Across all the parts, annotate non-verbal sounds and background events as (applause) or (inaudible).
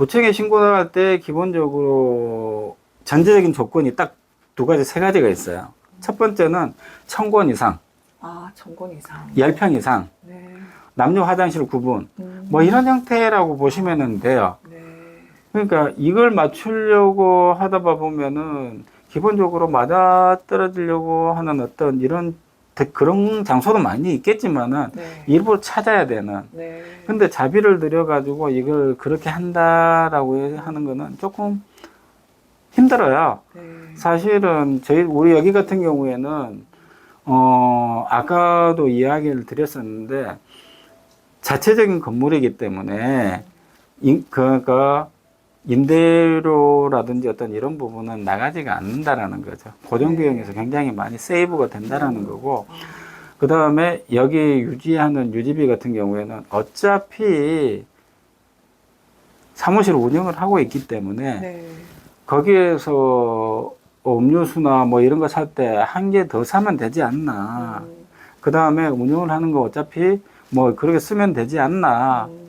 구청에 신고 나갈 때 기본적으로 전제적인 조건이 딱 두 가지, 세 가지가 있어요. 첫 번째는 천권 이상, 아, 전권 이상. 10평 이상, 네. 남녀 화장실 구분, 음, 뭐 이런 형태라고 보시면 돼요. 네. 그러니까 이걸 맞추려고 하다 보면은 기본적으로 맞아 떨어지려고 하는 어떤 이런 데- 그런 장소도 많이 있겠지만은 네. 일부러 찾아야 되는. 네. 근데 자비를 들여가지고 이걸 그렇게 한다라고 하는 거는 조금 힘들어요. 네. 사실은 저희 우리 여기 같은 경우에는 어 아까도 이야기를 드렸었는데 자체적인 건물이기 때문에 인, 그가 임대료라든지 어떤 이런 부분은 나가지가 않는다라는 거죠. 고정 비용에서 굉장히 많이 세이브가 된다라는 거고 그 다음에 여기 유지하는 유지비 같은 경우에는 어차피 사무실 운영을 하고 있기 때문에 네. 거기에서 음료수나 뭐 이런 거 살 때 한 개 더 사면 되지 않나. 음, 그 다음에 운영을 하는 거 어차피 뭐 그렇게 쓰면 되지 않나. 음,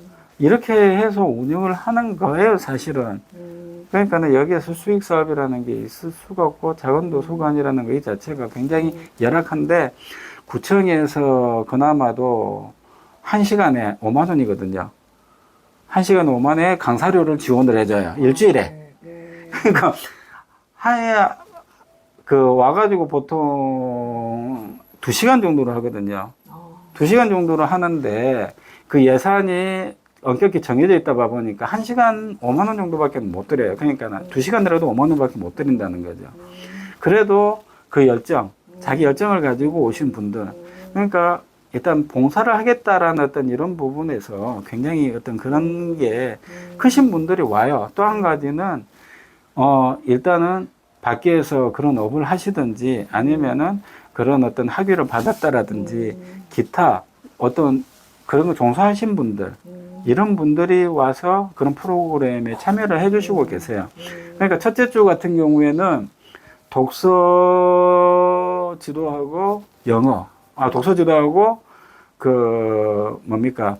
이렇게 해서 운영을 하는 거예요, 사실은. 음, 그러니까는 여기에서 수익 사업이라는 게 있을 수가 없고 자원도 소관이라는 거이 자체가 굉장히 열악한데 구청에서 그나마도 한 시간에 5만 원이거든요. 한 시간에 5만 원에 강사료를 지원을 해줘요. 일주일에. 네. 네. (laughs) 그러니까 하야 그 와가지고 보통 두 시간 정도로 하거든요. 어, 두 시간 정도로 하는데 그 예산이 엄격히 정해져 있다 봐 보니까 한 시간 5만 원 정도밖에 못 드려요. 그러니까 두 시간 들어도 5만 원밖에 못 드린다는 거죠. 음, 그래도 그 열정, 자기 열정을 가지고 오신 분들, 음, 그러니까 일단 봉사를 하겠다라는 어떤 이런 부분에서 굉장히 어떤 그런 게 음, 크신 분들이 와요. 또 한 가지는 어 일단은 밖에서 그런 업을 하시든지 아니면은 그런 어떤 학위를 받았다라든지 음, 기타 어떤 그런 거 종사하신 분들 음, 이런 분들이 와서 그런 프로그램에 참여를 해주시고 계세요. 음, 그러니까 첫째 주 같은 경우에는 독서 지도하고 영어, 아 독서 지도하고 그 뭡니까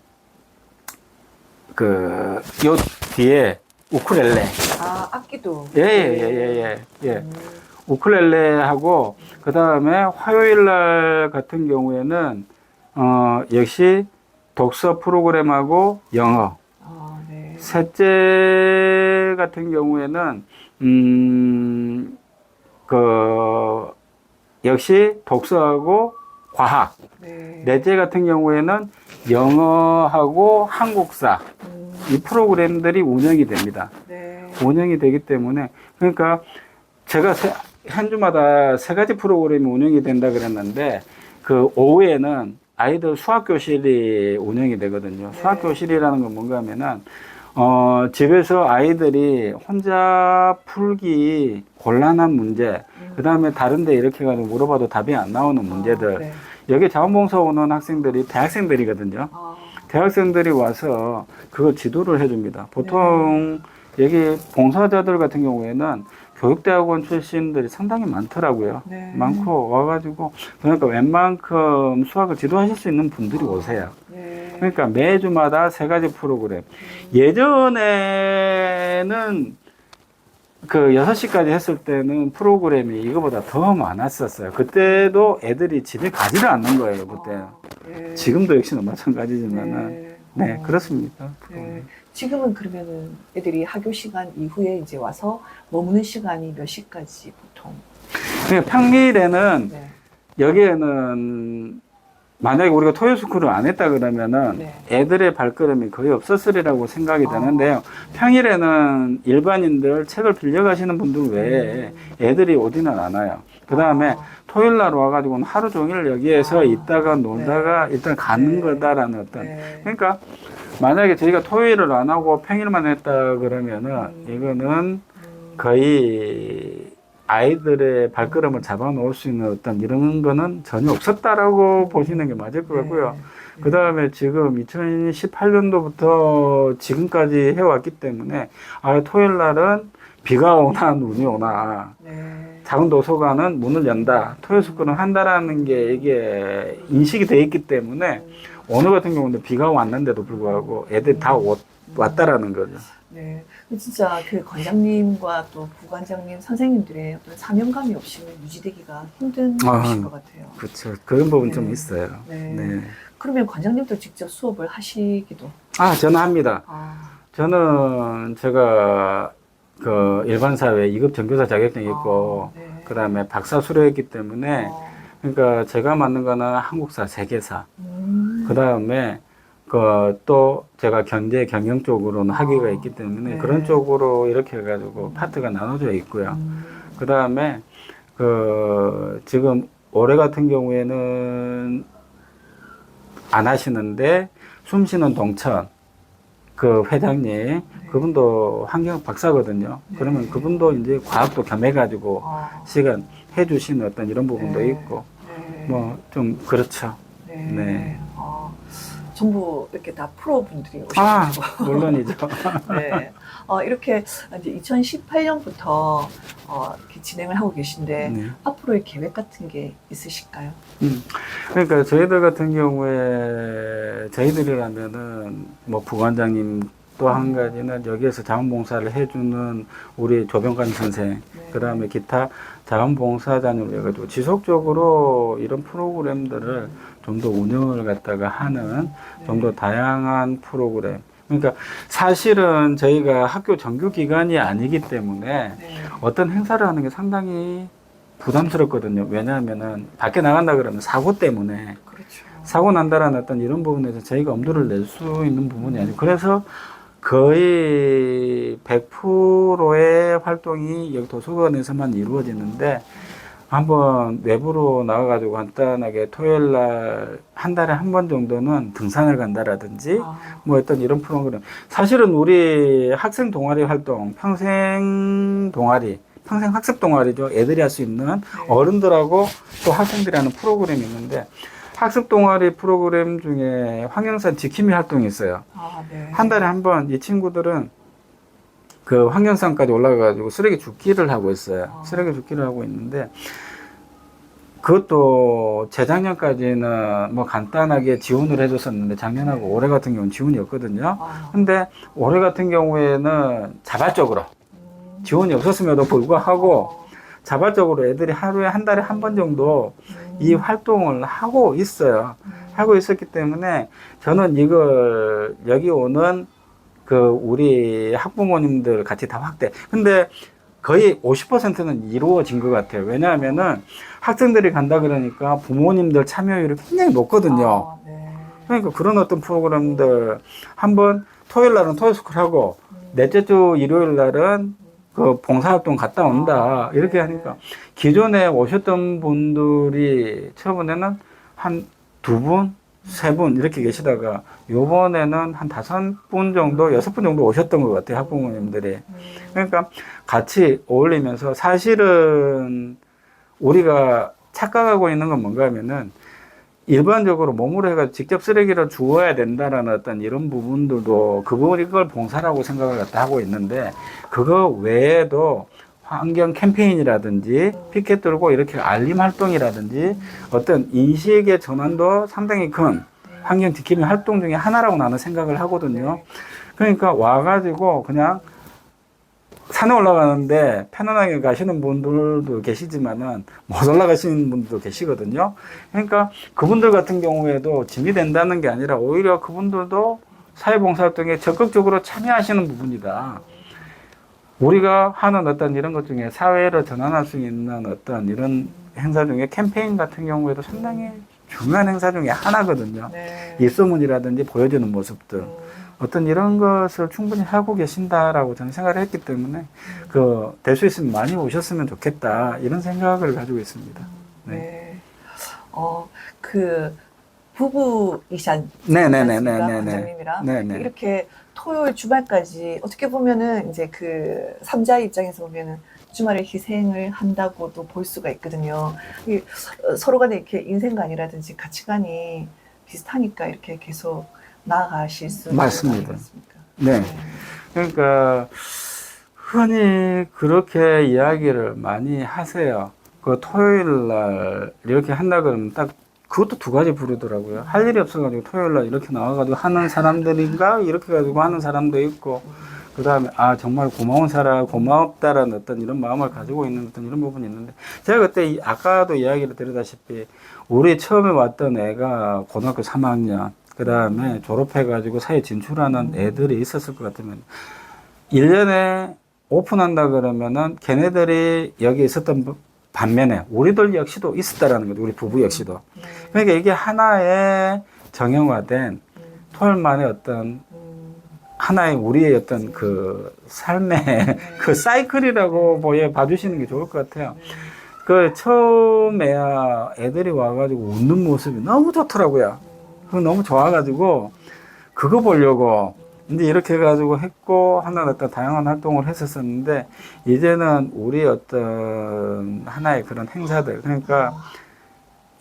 그 요 뒤에 우쿨렐레, 아, 악기도. 예예예예 예, 예. 음, 우쿨렐레하고 그 다음에 화요일 날 같은 경우에는 어 역시 독서 프로그램하고 영어. 아, 네. 셋째 같은 경우에는 음, 그 역시 독서하고 과학. 네. 넷째 같은 경우에는 영어하고 한국사 음, 이 프로그램들이 운영이 됩니다. 네. 운영이 되기 때문에 그러니까 제가 세- 한 주마다 세 가지 프로그램이 운영이 된다 그랬는데 그 오후에는 아이들 수학 교실이 운영이 되거든요. 네. 수학 교실이라는 건 뭔가 하면은 어 집에서 아이들이 혼자 풀기 곤란한 문제, 그 다음에 다른데 이렇게 가지고 물어봐도 답이 안 나오는 문제들. 아, 네. 여기 자원봉사 오는 학생들이 대학생들이거든요. 아, 대학생들이 와서 그거 지도를 해줍니다. 보통 여기 봉사자들 같은 경우에는 교육대학원 출신들이 상당히 많더라고요. 네. 많고 와가지고 그러니까 웬만큼 수학을 지도하실 수 있는 분들이 오세요. 네. 그러니까 매주마다 세 가지 프로그램. 예전에는 그 6시까지 했을 때는 프로그램이 이거보다 더 많았었어요. 그때도 애들이 집에 가지를 않는 거예요, 그때. 아, 네. 지금도 역시나 마찬가지지만은. 네. 네, 어, 그렇습니다. 네. 지금은 그러면은 애들이 학교 시간 이후에 이제 와서 머무는 시간이 몇 시까지 보통? 그러니까 평일에는 네. 여기에는 만약에 우리가 토요스쿨을 안 했다 그러면은 네. 애들의 발걸음이 거의 없었으리라고 생각이 아. 되는데요. 평일에는 일반인들 책을 빌려 가시는 분들 외에 애들이 오지는 않아요. 그 다음에 아, 토요일 날 와가지고는 하루 종일 여기에서 아. 있다가 놀다가 일단 가는 네. 거다라는 어떤. 네. 그러니까 만약에 저희가 토요일을 안 하고 평일만 했다 그러면은 음. 이거는 음, 거의 아이들의 발걸음을 잡아놓을 수 있는 어떤 이런 거는 전혀 없었다라고 보시는 게 맞을 것 같고요. 네. 그 다음에 지금 2018년도부터 지금까지 해왔기 때문에 아, 토요일 날은 비가 오나 눈이 오나 네. 작은 도서관은 문을 연다. 토요 스쿨은 한다라는 게 이게 인식이 돼 있기 때문에 오늘 같은 경우는 비가 왔는데도 불구하고 애들이 다 왔, 왔다라는 거죠. 네. 진짜 그 관장님과 또 부관장님, 선생님들의 어떤 사명감이 없이는 유지되기가 힘든 아, 것 같아요. 그렇죠. 그런 부분 네. 좀 있어요. 네. 네. 그러면 관장님도 직접 수업을 하시기도. 아, 저는 합니다. 아, 저는 제가 그 일반 사회 2급 전교사 자격증이 있고 아, 네. 그다음에 박사 수료했기 때문에 어, 그러니까 제가 맡는 거는 한국사 세계사 음. 그다음에 그 또 제가 경제 경영 쪽으로는 학위가 있기 때문에 네. 그런 쪽으로 이렇게 해가지고 파트가 나눠져 있고요. 음. 그 다음에 그 지금 올해 같은 경우에는 안 하시는데 숨쉬는 동천 그 회장님 그분도 환경 박사거든요. 네. 그러면 그분도 이제 과학도 겸해가지고 아, 시간 해주시는 어떤 이런 부분도 네. 있고 네. 뭐좀 그렇죠. 네. 네. 어, 전부 이렇게 다 프로분들이 아 오셔가지고. (laughs) 물론이죠. (laughs) 네. 어, 이렇게 이제 2018년부터 어, 이렇게 진행을 하고 계신데 네. 앞으로의 계획 같은 게 있으실까요? 음. 그러니까 저희들 같은 경우에 저희들이라면은 뭐 부관장님 또 한 가지는 여기에서 자원봉사를 해주는 우리 조병관 선생 네. 그 다음에 기타 자원봉사자님을 해가지고 지속적으로 이런 프로그램들을 좀 더 운영을 갖다가 하는 좀 더 다양한 프로그램. 그러니까 사실은 저희가 학교 정규 기관이 아니기 때문에 네. 어떤 행사를 하는 게 상당히 부담스럽거든요. 왜냐하면은 밖에 나간다 그러면 사고 때문에 그렇죠. 사고 난다라는 어떤 이런 부분에서 저희가 엄두를 낼 수 있는 부분이 아니고 그래서 거의 100%의 활동이 여기 도서관에서만 이루어지는데 한번 외부로 나가가지고 간단하게 토요일 날 한 달에 한 번 정도는 등산을 간다라든지 아, 뭐 어떤 이런 프로그램. 사실은 우리 학생 동아리 활동, 평생 동아리, 평생 학습 동아리죠. 애들이 할 수 있는 네. 어른들하고 또 학생들이 하는 프로그램이 있는데 학습 동아리 프로그램 중에 황영산 지킴이 활동이 있어요. 아, 네. 한 달에 한 번 이 친구들은 그 황영산까지 올라가가지고 쓰레기 줍기를 하고 있어요. 아. 쓰레기 줍기를 하고 있는데 그것도 재작년까지는 뭐 간단하게 지원을 해줬었는데 작년하고 올해 같은 경우는 지원이 없거든요. 아, 근데 올해 같은 경우에는 자발적으로 음. 지원이 없었음에도 불구하고 어, 자발적으로 애들이 하루에 한 달에 한 번 정도 음. 이 활동을 하고 있어요. 음. 하고 있었기 때문에 저는 이걸 여기 오는 그 우리 학부모님들 같이 다 확대. 근데 거의 50%는 이루어진 것 같아요. 왜냐하면은 학생들이 간다 그러니까 부모님들 참여율이 굉장히 높거든요. 아, 네. 그러니까 그런 어떤 프로그램들 한번 토요일 날은 토요스쿨 하고 음. 넷째 주 일요일 날은 그 봉사활동 갔다 온다 아, 이렇게 네. 하니까 기존에 오셨던 분들이 처음에는 한 두 분, 세 분 이렇게 계시다가 요번에는 한 다섯 분 정도, 여섯 분 정도 오셨던 것 같아요 학부모님들이. 음. 그러니까 같이 어울리면서 사실은 우리가 착각하고 있는 건 뭔가 하면은 일반적으로 몸으로 해가지고 직접 쓰레기를 주워야 된다라는 어떤 이런 부분들도 그걸 이걸 봉사라고 생각을 갖다 하고 있는데 그거 외에도 환경 캠페인이라든지 피켓 들고 이렇게 알림 활동이라든지 어떤 인식의 전환도 상당히 큰 환경 지킴이 활동 중에 하나라고 나는 생각을 하거든요. 그러니까 와가지고 그냥 산에 올라가는데 편안하게 가시는 분들도 계시지만은 못 올라가시는 분들도 계시거든요. 그러니까 그분들 같은 경우에도 짐이 된다는 게 아니라 오히려 그분들도 사회봉사활동에 적극적으로 참여하시는 부분이다. 우리가 하는 어떤 이런 것 중에 사회를 전환할 수 있는 어떤 이런 행사 중에 캠페인 같은 경우에도 상당히 중요한 행사 중에 하나거든요. 네. 일소문이라든지 보여주는 모습들. 음. 어떤 이런 것을 충분히 하고 계신다라고 저는 생각을 했기 때문에 그될 수 있으면 많이 오셨으면 좋겠다 이런 생각을 가지고 있습니다. 네. 네. 어, 그 부부이산 네네네네네네. 관장님이랑 네네. 이렇게 토요일 주말까지 어떻게 보면은 이제 그 삼자 입장에서 보면은 주말에 희생을 한다고도 볼 수가 있거든요. 이, 어, 서로 간에 이렇게 인생관이라든지 가치관이 비슷하니까 이렇게 계속 나아가실 수 맞습니다. 거 아니겠습니까? 네. 그러니까 흔히 그렇게 이야기를 많이 하세요. 그 토요일 날 이렇게 한다 그러면 딱 그것도 두 가지 부르더라고요. 할 일이 없어가지고 토요일 날 이렇게 나와가지고 하는 사람들인가 이렇게 가지고 하는 사람도 있고 그 다음에 아 정말 고마운 사람 고맙다라는 어떤 이런 마음을 가지고 있는 어떤 이런 부분이 있는데 제가 그때 이- 아까도 이야기를 드리다시피 우리 처음에 왔던 애가 고등학교 3학년 그 다음에 졸업해가지고 사회 진출하는 애들이 있었을 것 같으면 1년에 오픈한다 그러면은 걔네들이 여기 있었던 반면에 우리들 역시도 있었다라는 거죠. 우리 부부 역시도. 네. 그러니까 이게 하나의 정형화된 음, 토요일만의 어떤 음, 하나의 우리의 어떤 그 삶의 (laughs) 그 사이클이라고 보여 봐주시는 게 좋을 것 같아요. 네. 그 처음에야 애들이 와가지고 웃는 모습이 너무 좋더라고요. 그거 너무 좋아가지고 그거 보려고 이제 이렇게 해가지고 했고 하나 어떤 다양한 활동을 했었었는데 이제는 우리 어떤 하나의 그런 행사들 그러니까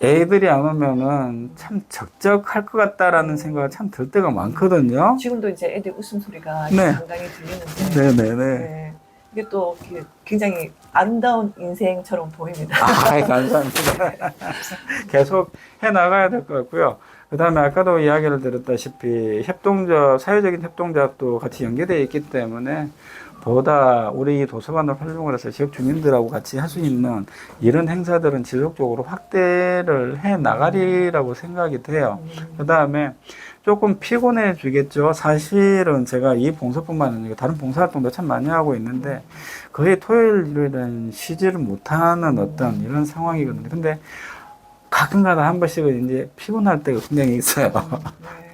애들이 안 오면은 참 적적할 것 같다라는 생각이 참들 때가 많거든요. 지금도 이제 애들 웃음소리가 네. 간간히 들리는데 네네네. 네. 이게 또 굉장히 아름다운 인생처럼 보입니다. 아, 감사합니다. (laughs) 계속 해 나가야 될 것 같고요. 그 다음에 아까도 이야기를 드렸다시피 협동조합, 사회적인 협동조합도 같이 연계되어 있기 때문에 보다 우리 도서관을 활용을 해서 지역 주민들하고 같이 할 수 있는 이런 행사들은 지속적으로 확대를 해 나가리라고 생각이 돼요. 그 다음에 조금 피곤해 주겠죠. 사실은 제가 이 봉사뿐만 아니라 다른 봉사활동도 참 많이 하고 있는데 거의 토요일, 일요일은 쉬지를 못하는 어떤 이런 상황이거든요. 근데 가끔가다 한 번씩은 이제 피곤할 때가 굉장히 있어요. 네.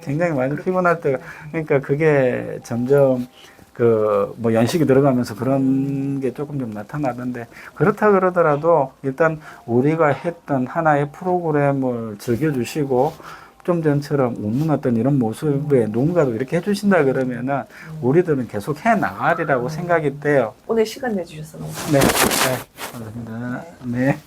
(laughs) 굉장히 많이 피곤할 때가 그러니까 그게 점점 그 뭐 연식이 들어가면서 그런 게 조금 좀 나타나던데 그렇다 그러더라도 일단 우리가 했던 하나의 프로그램을 즐겨주시고 좀 전처럼 웃는 어떤 이런 모습에 누군가도 이렇게 해주신다 그러면은 우리들은 계속 해 나가리라고 생각이 돼요. 오늘 시간 내주셔서 너무 네, 네, 감사합니다. 네.